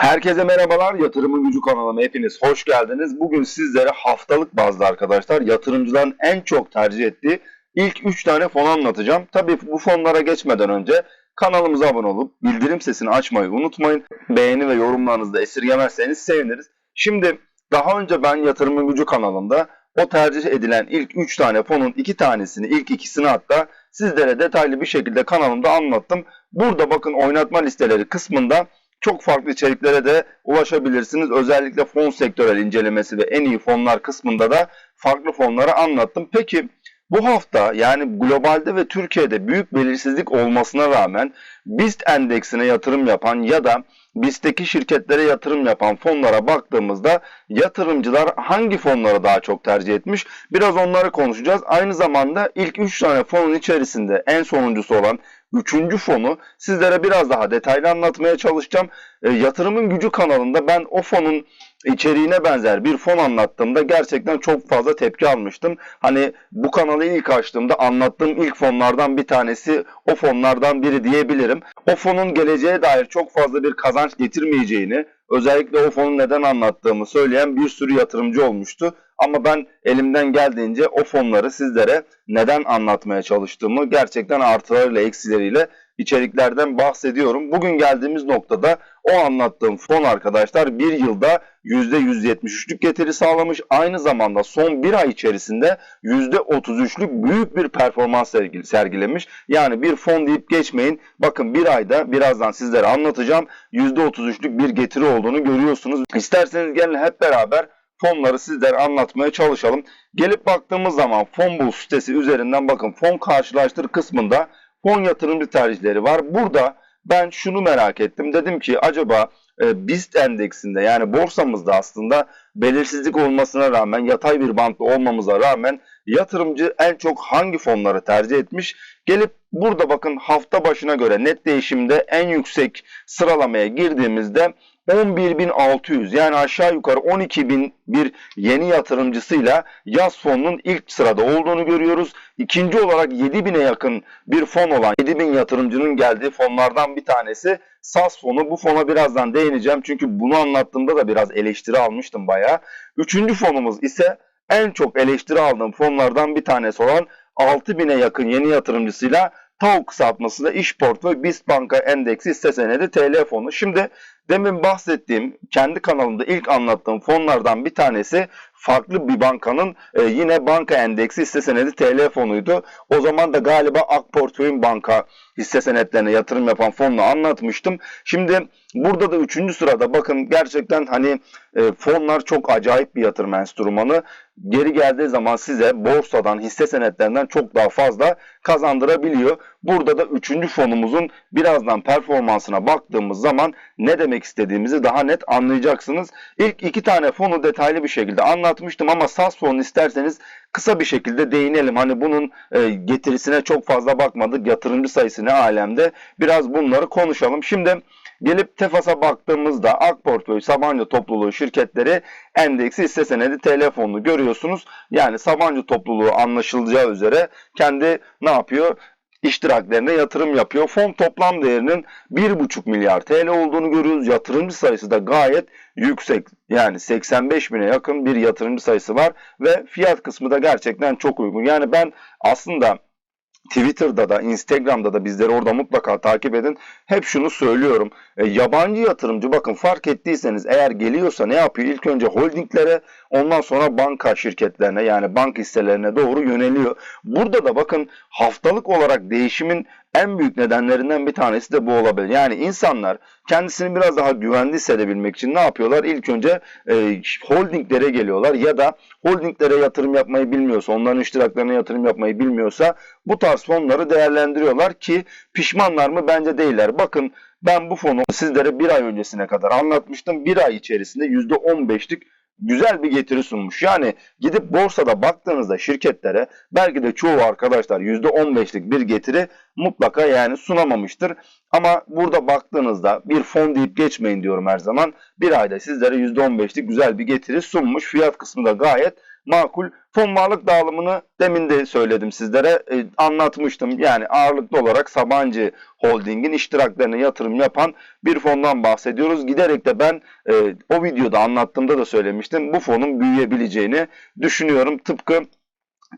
Herkese merhabalar. Yatırımın Gücü kanalıma hepiniz hoş geldiniz. Bugün sizlere haftalık bazda arkadaşlar yatırımcıların en çok tercih ettiği ilk 3 tane fon anlatacağım. Tabii bu fonlara geçmeden önce kanalımıza abone olup bildirim sesini açmayı unutmayın. Beğeni ve yorumlarınızı da esirgemezseniz seviniriz. Şimdi daha önce ben Yatırımın Gücü kanalında o tercih edilen ilk 3 tane fonun 2 tanesini, ilk ikisini hatta sizlere detaylı bir şekilde kanalımda anlattım. Burada bakın oynatma listeleri kısmında çok farklı içeriklere de ulaşabilirsiniz. Özellikle fon sektörel incelemesi ve en iyi fonlar kısmında da farklı fonları anlattım. Peki bu hafta yani globalde ve Türkiye'de büyük belirsizlik olmasına rağmen BIST endeksine yatırım yapan ya da BIST'teki şirketlere yatırım yapan fonlara baktığımızda yatırımcılar hangi fonları daha çok tercih etmiş? Biraz onları konuşacağız. Aynı zamanda ilk 3 tane fonun içerisinde en sonuncusu olan Üçüncü fonu sizlere biraz daha detaylı anlatmaya çalışacağım. E, Yatırımın Gücü kanalında ben o fonun içeriğine benzer bir fon anlattığımda gerçekten çok fazla tepki almıştım. Hani bu kanalı ilk açtığımda anlattığım ilk fonlardan bir tanesi o fonlardan biri diyebilirim. O fonun geleceğe dair çok fazla bir kazanç getirmeyeceğini, özellikle o fonu neden anlattığımı söyleyen bir sürü yatırımcı olmuştu. Ama ben elimden geldiğince o fonları sizlere neden anlatmaya çalıştığımı gerçekten artılarıyla eksileriyle içeriklerden bahsediyorum. Bugün geldiğimiz noktada o anlattığım fon arkadaşlar bir yılda %173'lük getiri sağlamış. Aynı zamanda son bir ay içerisinde %33'lük büyük bir performans sergilemiş. Yani bir fon deyip geçmeyin. Bakın bir ayda birazdan sizlere anlatacağım. %33'lük bir getiri olduğunu görüyorsunuz. İsterseniz gelin hep beraber fonları sizlere anlatmaya çalışalım. Gelip baktığımız zaman Fonbul sitesi üzerinden bakın fon karşılaştır kısmında fon yatırımcı tercihleri var. Burada ben şunu merak ettim. Dedim ki acaba e, BIST endeksinde yani borsamızda aslında belirsizlik olmasına rağmen yatay bir bantta olmamıza rağmen yatırımcı en çok hangi fonları tercih etmiş? Gelip burada bakın hafta başına göre net değişimde en yüksek sıralamaya girdiğimizde 11.600 yani aşağı yukarı 12.000 bir yeni yatırımcısıyla yaz fonunun ilk sırada olduğunu görüyoruz. İkinci olarak 7.000'e yakın bir fon olan 7.000 yatırımcının geldiği fonlardan bir tanesi SAS fonu. Bu fona birazdan değineceğim çünkü bunu anlattığımda da biraz eleştiri almıştım bayağı. Üçüncü fonumuz ise en çok eleştiri aldığım fonlardan bir tanesi olan 6000'e yakın yeni yatırımcısıyla TAV kısaltmasıyla İşport ve BIST Banka Endeksi hisse senedi TL fonu. Şimdi demin bahsettiğim kendi kanalımda ilk anlattığım fonlardan bir tanesi farklı bir bankanın e, yine banka endeksi hisse senedi TL fonuydu. O zaman da galiba Ak banka hisse senetlerine yatırım yapan fonla anlatmıştım. Şimdi burada da 3. sırada bakın gerçekten hani e, fonlar çok acayip bir yatırım enstrümanı. Geri geldiği zaman size borsadan, hisse senetlerinden çok daha fazla kazandırabiliyor. Burada da 3. fonumuzun birazdan performansına baktığımız zaman ne demek istediğimizi daha net anlayacaksınız. İlk iki tane fonu detaylı bir şekilde anlatmıştım ama SAS fonu isterseniz kısa bir şekilde değinelim. Hani bunun e, getirisine çok fazla bakmadık. Yatırımcı sayısı ne alemde. Biraz bunları konuşalım. Şimdi gelip Tefas'a baktığımızda Ak Portföy Sabancı Topluluğu şirketleri endeksi hisse senedi TL fonunu görüyorsunuz. Yani Sabancı topluluğu anlaşılacağı üzere kendi ne yapıyor? İştiraklerine yatırım yapıyor. Fon toplam değerinin 1,5 milyar TL olduğunu görüyoruz. Yatırımcı sayısı da gayet yüksek. Yani 85 bine yakın bir yatırımcı sayısı var ve fiyat kısmı da gerçekten çok uygun. Yani ben aslında Twitter'da da Instagram'da da bizleri orada mutlaka takip edin. Hep şunu söylüyorum. E, yabancı yatırımcı bakın fark ettiyseniz eğer geliyorsa ne yapıyor? İlk önce holdinglere ondan sonra banka şirketlerine yani bank hisselerine doğru yöneliyor. Burada da bakın haftalık olarak değişimin en büyük nedenlerinden bir tanesi de bu olabilir. Yani insanlar kendisini biraz daha güvenli hissedebilmek için ne yapıyorlar? İlk önce e, holdinglere geliyorlar ya da holdinglere yatırım yapmayı bilmiyorsa, onların iştiraklarına yatırım yapmayı bilmiyorsa bu tarz fonları değerlendiriyorlar ki pişmanlar mı? Bence değiller. Bakın ben bu fonu sizlere bir ay öncesine kadar anlatmıştım. Bir ay içerisinde %15'lik güzel bir getiri sunmuş. Yani gidip borsada baktığınızda şirketlere belki de çoğu arkadaşlar %15'lik bir getiri mutlaka yani sunamamıştır. Ama burada baktığınızda bir fon deyip geçmeyin diyorum her zaman. Bir ayda sizlere %15'lik güzel bir getiri sunmuş. Fiyat kısmı da gayet makul. Fon varlık dağılımını demin de söyledim sizlere e, anlatmıştım. Yani ağırlıklı olarak Sabancı Holding'in iştiraklerine yatırım yapan bir fondan bahsediyoruz. Giderek de ben e, o videoda anlattığımda da söylemiştim. Bu fonun büyüyebileceğini düşünüyorum. Tıpkı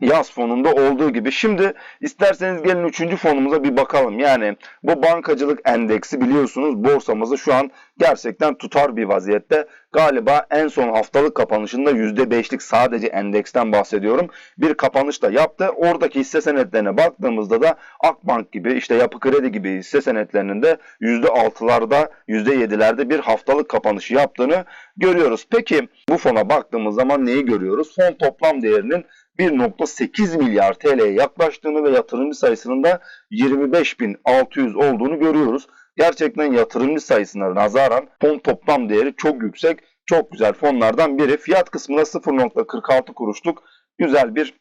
yaz fonunda olduğu gibi. Şimdi isterseniz gelin üçüncü fonumuza bir bakalım. Yani bu bankacılık endeksi biliyorsunuz borsamızı şu an gerçekten tutar bir vaziyette. Galiba en son haftalık kapanışında %5'lik sadece endeksten bahsediyorum. Bir kapanış da yaptı. Oradaki hisse senetlerine baktığımızda da Akbank gibi işte Yapı Kredi gibi hisse senetlerinin de %6'larda %7'lerde bir haftalık kapanışı yaptığını görüyoruz. Peki bu fona baktığımız zaman neyi görüyoruz? Fon toplam değerinin 1.8 milyar TL'ye yaklaştığını ve yatırımcı sayısının da 25.600 olduğunu görüyoruz. Gerçekten yatırımcı sayısına nazaran fon toplam değeri çok yüksek. Çok güzel fonlardan biri. Fiyat kısmında 0.46 kuruşluk güzel bir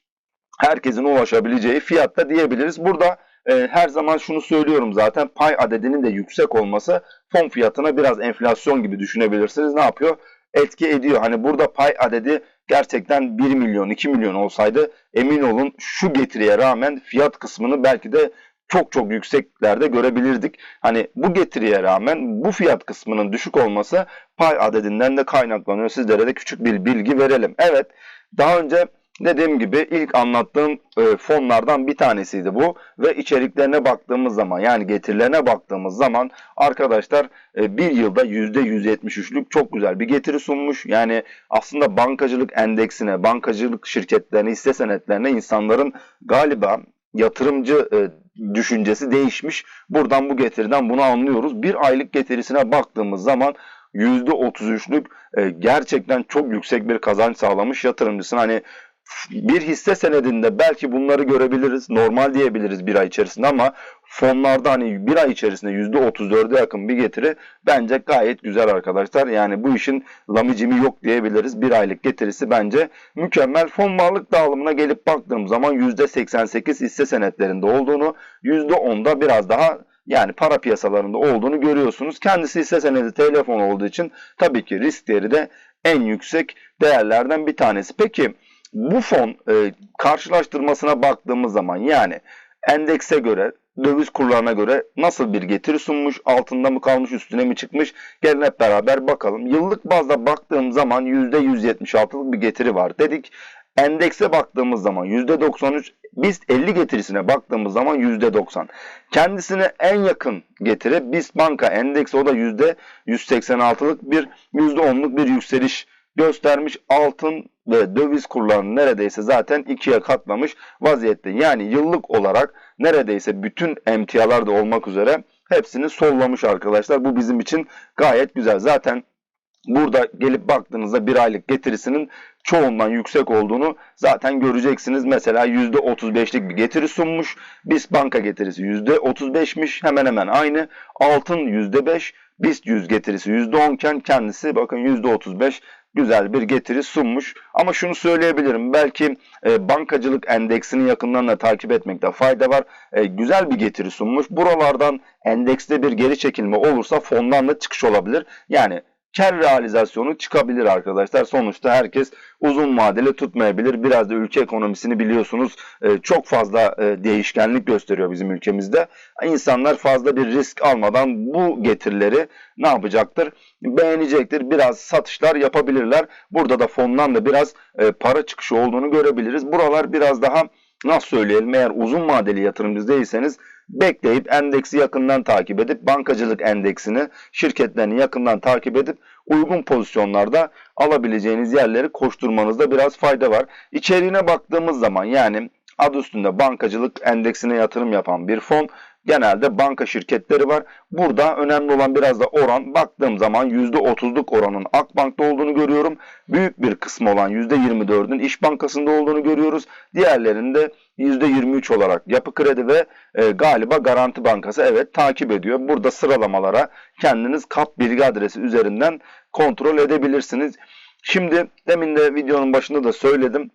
herkesin ulaşabileceği fiyatta diyebiliriz. Burada e, her zaman şunu söylüyorum zaten pay adedinin de yüksek olması fon fiyatına biraz enflasyon gibi düşünebilirsiniz. Ne yapıyor? Etki ediyor. Hani burada pay adedi gerçekten 1 milyon 2 milyon olsaydı emin olun şu getiriye rağmen fiyat kısmını belki de çok çok yükseklerde görebilirdik. Hani bu getiriye rağmen bu fiyat kısmının düşük olması pay adedinden de kaynaklanıyor. Sizlere de küçük bir bilgi verelim. Evet daha önce dediğim gibi ilk anlattığım e, fonlardan bir tanesiydi bu ve içeriklerine baktığımız zaman yani getirilerine baktığımız zaman arkadaşlar e, bir yılda %173'lük çok güzel bir getiri sunmuş. Yani aslında bankacılık endeksine, bankacılık şirketlerine, hisse senetlerine insanların galiba yatırımcı e, düşüncesi değişmiş. Buradan bu getiriden bunu anlıyoruz. Bir aylık getirisine baktığımız zaman %33'lük e, gerçekten çok yüksek bir kazanç sağlamış yatırımcısına. Hani bir hisse senedinde belki bunları görebiliriz. Normal diyebiliriz bir ay içerisinde ama fonlarda hani bir ay içerisinde %34'e yakın bir getiri bence gayet güzel arkadaşlar. Yani bu işin lamicimi yok diyebiliriz. Bir aylık getirisi bence mükemmel. Fon varlık dağılımına gelip baktığım zaman %88 hisse senetlerinde olduğunu, %10'da biraz daha yani para piyasalarında olduğunu görüyorsunuz. Kendisi hisse senedi telefon olduğu için tabii ki risk değeri de en yüksek değerlerden bir tanesi. Peki bu fon e, karşılaştırmasına baktığımız zaman yani endekse göre döviz kurlarına göre nasıl bir getiri sunmuş, altında mı kalmış, üstüne mi çıkmış? Gelin hep beraber bakalım. Yıllık bazda baktığım zaman %176'lık bir getiri var dedik. Endekse baktığımız zaman %93, biz 50 getirisine baktığımız zaman %90. Kendisine en yakın getiri BIST Banka Endeksi o da %186'lık bir %10'luk bir yükseliş göstermiş. Altın ve döviz kurlarını neredeyse zaten ikiye katlamış vaziyette. Yani yıllık olarak neredeyse bütün emtialar da olmak üzere hepsini sollamış arkadaşlar. Bu bizim için gayet güzel. Zaten burada gelip baktığınızda bir aylık getirisinin çoğundan yüksek olduğunu zaten göreceksiniz. Mesela %35'lik bir getiri sunmuş. BIST banka getirisi %35'miş. Hemen hemen aynı. Altın %5. BIST 100 getirisi %10 iken kendisi bakın %35 güzel bir getiri sunmuş. Ama şunu söyleyebilirim. Belki e, bankacılık endeksini yakından da takip etmekte fayda var. E, güzel bir getiri sunmuş. Buralardan endekste bir geri çekilme olursa fondan da çıkış olabilir. Yani kar realizasyonu çıkabilir arkadaşlar. Sonuçta herkes uzun vadeli tutmayabilir. Biraz da ülke ekonomisini biliyorsunuz e, çok fazla e, değişkenlik gösteriyor bizim ülkemizde. İnsanlar fazla bir risk almadan bu getirileri ne yapacaktır? Beğenecektir. Biraz satışlar yapabilirler. Burada da fondan da biraz e, para çıkışı olduğunu görebiliriz. Buralar biraz daha nasıl söyleyelim eğer uzun vadeli yatırımcı değilseniz bekleyip endeksi yakından takip edip bankacılık endeksini şirketlerini yakından takip edip uygun pozisyonlarda alabileceğiniz yerleri koşturmanızda biraz fayda var. İçeriğine baktığımız zaman yani adı üstünde bankacılık endeksine yatırım yapan bir fon genelde banka şirketleri var. Burada önemli olan biraz da oran. Baktığım zaman %30'luk oranın Akbank'ta olduğunu görüyorum. Büyük bir kısmı olan %24'ün İş Bankası'nda olduğunu görüyoruz. Diğerlerinde %23 olarak Yapı Kredi ve e, galiba Garanti Bankası evet takip ediyor. Burada sıralamalara kendiniz kap bilgi adresi üzerinden kontrol edebilirsiniz. Şimdi demin de videonun başında da söyledim.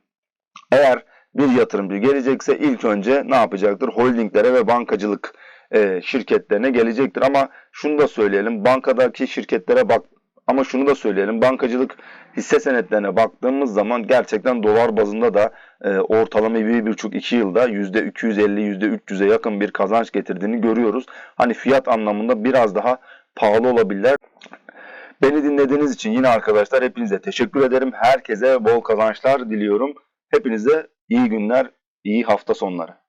Eğer bir yatırımcı gelecekse ilk önce ne yapacaktır? Holdinglere ve bankacılık e, şirketlerine gelecektir. Ama şunu da söyleyelim. Bankadaki şirketlere bak Ama şunu da söyleyelim. Bankacılık hisse senetlerine baktığımız zaman gerçekten dolar bazında da e, ortalama 1,5-2 yılda %250, %300'e yakın bir kazanç getirdiğini görüyoruz. Hani fiyat anlamında biraz daha pahalı olabilirler. Beni dinlediğiniz için yine arkadaşlar hepinize teşekkür ederim. Herkese bol kazançlar diliyorum. Hepinize iyi günler, iyi hafta sonları.